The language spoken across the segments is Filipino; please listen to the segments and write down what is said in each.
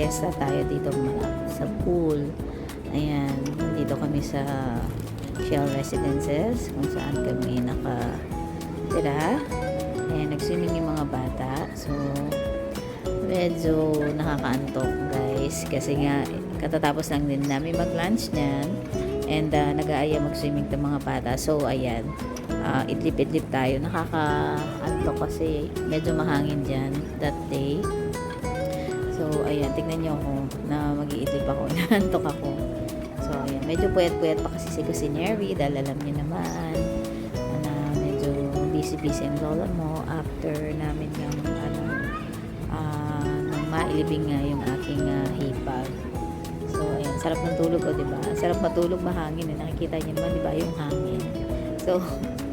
Siesta tayo dito sa pool. Ayan, dito kami sa Shell Residences kung saan kami nakatira. Ayan, nag-swimming yung mga bata. So, medyo nakakaantok guys kasi nga katatapos lang din namin mag-lunch niyan and uh, nag-aaya mag-swimming ng mga bata. So, ayan, uh, idlip-idlip tayo. Nakakaantok kasi medyo mahangin dyan that day. Ayan, tignan nyo ako na mag-iidlip ako. Naantok ako. So, ayan, medyo puyat-puyat pa kasi si Cusineri dahil alam niyo naman na medyo busy-busy ang lola mo after namin yung ano, nung mailibing nga yung aking ah, hipag. So, ayan, sarap ng tulog ko, di ba? Sarap matulog mahangin. Eh. Nakikita niyo naman, di ba, yung hangin. So,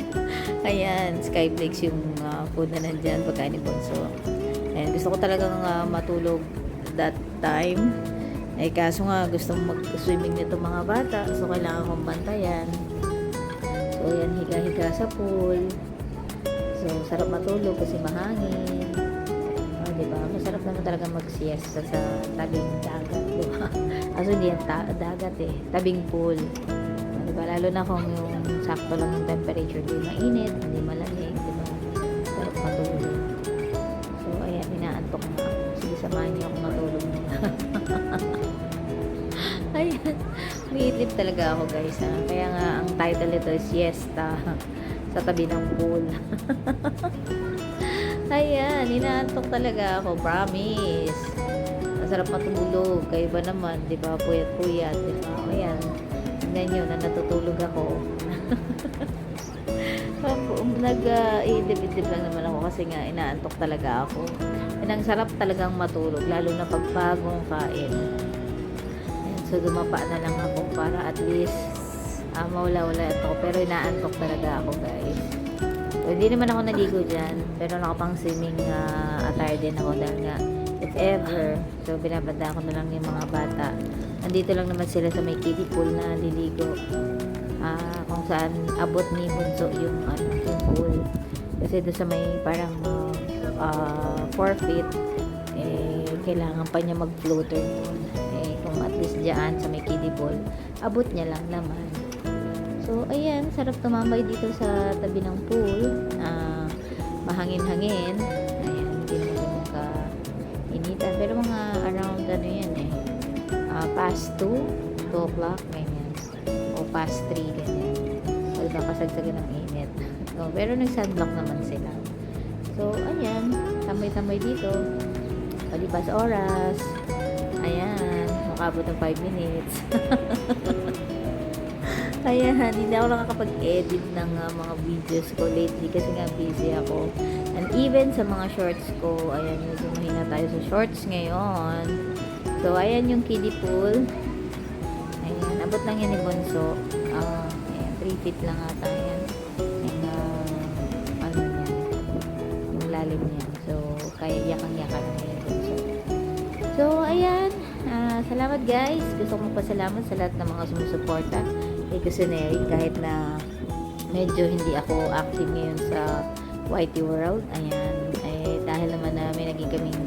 ayan, Skyflakes yung uh, food na nandyan, pagkain ni Bonso. Ayan, gusto ko talagang uh, matulog that time. Eh, kaso nga, gusto mag-swimming nito mga bata. So, kailangan kong bantayan. So, ayan, higa-higa sa pool. So, sarap matulog kasi mahangin. Oh, di ba? Masarap naman talaga mag-siesta sa tabing dagat, di ba? Hindi yan ta- dagat eh, tabing pool. Oh, di ba? Lalo na kung yung sakto lang yung temperature, hindi mainit, hindi malamig, di ba? Sarap matulog. So, ayan, inaantok na ako. Sige, samahan niyo ako. ayan, umiitlip talaga ako guys. Ha? Kaya nga, ang title nito is Siesta sa tabi ng pool. Ayan, inaantok talaga ako, promise. Masarap matulog. Kayo naman, di ba? Puyat-puyat, di ba? Ayan, tingnan na natutulog ako. Nag-idip-idip lang naman ako kasi nga inaantok talaga ako. And ang sarap talagang matulog, lalo na pag bagong kain. Ayan, so dumapa na lang ako para at least ah, mawala-wala ito. Pero inaantok talaga ako guys. So, hindi naman ako naligo dyan. Pero nakapang swimming uh, attire din ako dahil nga if ever. So, binabanda ko na lang yung mga bata. Nandito lang naman sila sa may kiddie pool na liligo. Ah, saan abot ni Bunso yung, ano, yung pool. Kasi doon sa may parang uh, 4 feet, eh, kailangan pa niya mag-floater doon. Eh, kung at least dyan sa may kiddie pool, abot niya lang naman. So, ayan, sarap tumambay dito sa tabi ng pool. Ah, mahangin-hangin. Ayan, hindi naman ka initan. Pero mga around ano yan eh. ah, past 2, 2 o'clock, ganyan. O past 3, ganyan. So, baka kasagsagan ng init. so, pero nag-sunblock naman sila. So, ayan, tambay-tambay dito. Palipas oras. Ayan, makabot ng 5 minutes. Ayan, hindi ako nakakapag-edit ng uh, mga videos ko lately kasi nga busy ako. And even sa mga shorts ko, ayan, medyo mahina tayo sa shorts ngayon. So, ayan yung kiddie pool. Ayan, abot lang yan ni Bonso. Ah, ayan, 3 feet lang ata yan. And, uh, ano yan, yung lalim niya. So, kaya yakang-yakan na Bonso. So, ayan. Ah, salamat guys. Gusto kong pasalamat sa lahat ng mga sumusuporta kay Kusineri kahit na medyo hindi ako active ngayon sa YT World. Ayan. Eh, dahil naman na may naging kaming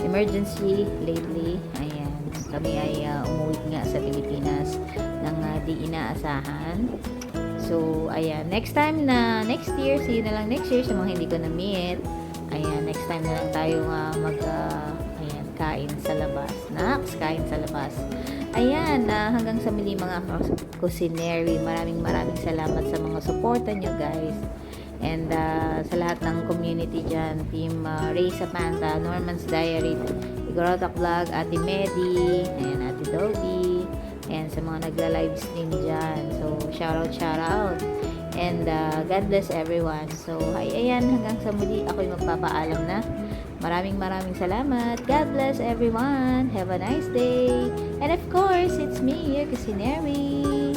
emergency lately. Ayan. Kami ay uh, umuwi nga sa Pilipinas ng uh, di inaasahan. So, ayan. Next time na, next year, see you na lang next year sa mga hindi ko na-meet. Ayan, next time na lang tayo uh, mag, uh, ayan, kain sa labas. Naks, kain sa labas. Ayan, uh, hanggang sa muli mga kusineri. Maraming maraming salamat sa mga suporta nyo guys. And uh, sa lahat ng community dyan, Team uh, Ray Sapanta, Norman's Diary, Igorotak Vlog, Ate Medi, and Ate Dobby, and sa mga nagla-live stream dyan. So, shout out, shout out. And uh, God bless everyone. So, ay, ayan, hanggang sa muli, ako'y magpapaalam na. Maraming maraming salamat. God bless everyone. Have a nice day. And of course, it's me, your Cusineri.